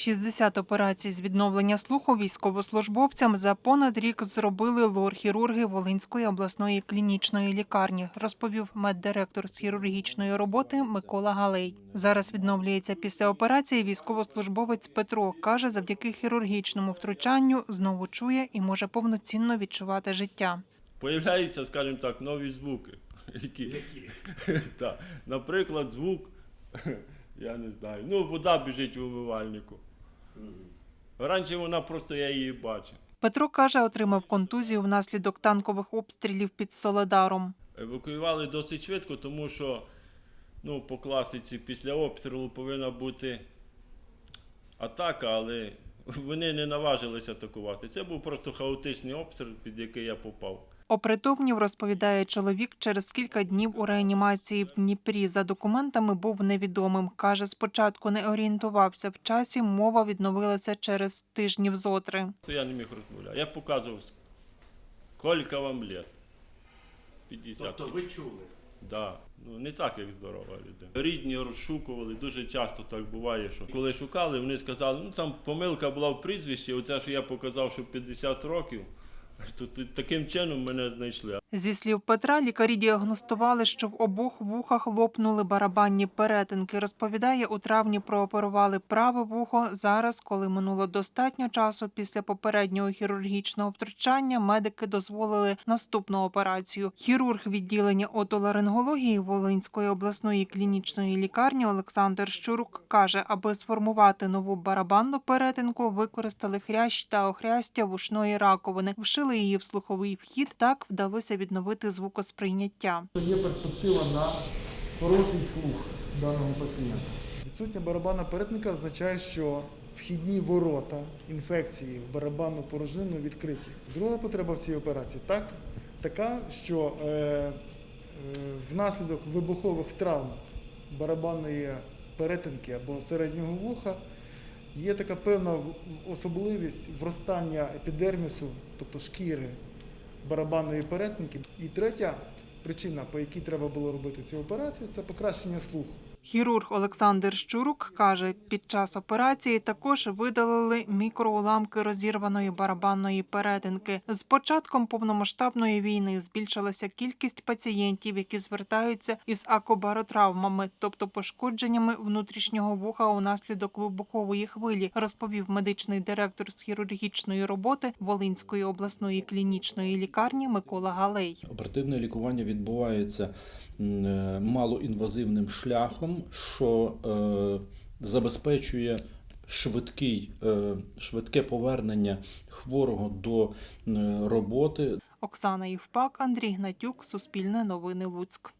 60 операцій з відновлення слуху військовослужбовцям за понад рік зробили лор-хірурги Волинської обласної клінічної лікарні, розповів меддиректор з хірургічної роботи Микола Галей. Зараз відновлюється після операції військовослужбовець Петро. Каже, завдяки хірургічному втручанню знову чує і може повноцінно відчувати життя. Появляються, скажімо так, нові звуки. Які? Які? Наприклад, звук, я не знаю, ну, вода біжить у умивальнику. Раніше вона просто я її бачив. Петро каже, отримав контузію внаслідок танкових обстрілів під Соледаром. Евакуювали досить швидко, тому що ну, по класиці після обстрілу повинна бути атака, але вони не наважилися атакувати. Це був просто хаотичний обстріл, під який я попав. Опритомнів, розповідає чоловік, через кілька днів у реанімації в Дніпрі за документами був невідомим. Каже, спочатку не орієнтувався в часі, мова відновилася через тижнів зотри. То я не міг розмовляти. Я показував, скільки вам лет. 50. Тобто ви чули? Да. Ну, не так, як здорова людина. Рідні розшукували, дуже часто так буває, що коли шукали, вони сказали, ну там помилка була в прізвищі, оце, що я показав, що 50 років, то таким чином мене знайшли. Зі слів Петра, лікарі діагностували, що в обох вухах лопнули барабанні перетинки. Розповідає, у травні прооперували праве вухо. Зараз, коли минуло достатньо часу після попереднього хірургічного втручання, медики дозволили наступну операцію. Хірург відділення отоларингології Волинської обласної клінічної лікарні Олександр Щурук каже, аби сформувати нову барабанну перетинку, використали хрящ та охрястя вушної раковини, вшили її в слуховий вхід. Так вдалося відновити звукосприйняття. Є перспектива на хороший слух даного пацієнта. Відсутня барабанна перетинка означає, що вхідні ворота інфекції в барабанну порожнину відкриті. Друга потреба в цій операції так, така, що е, е, внаслідок вибухових травм барабанної перетинки або середнього вуха є така певна особливість вростання епідермісу, тобто шкіри барабанної перетинки. І третя причина, по якій треба було робити цю операцію, це покращення слуху. Хірург Олександр Щурук каже, під час операції також видалили мікроуламки розірваної барабанної перетинки. З початком повномасштабної війни збільшилася кількість пацієнтів, які звертаються із акобаротравмами, тобто пошкодженнями внутрішнього вуха унаслідок вибухової хвилі, розповів медичний директор з хірургічної роботи Волинської обласної клінічної лікарні Микола Галей. Оперативне лікування відбувається е, малоінвазивним шляхом, що е, забезпечує швидкий, е, швидке повернення хворого до м, роботи. Оксана Євпак, Андрій Гнатюк, Суспільне новини Луцьк.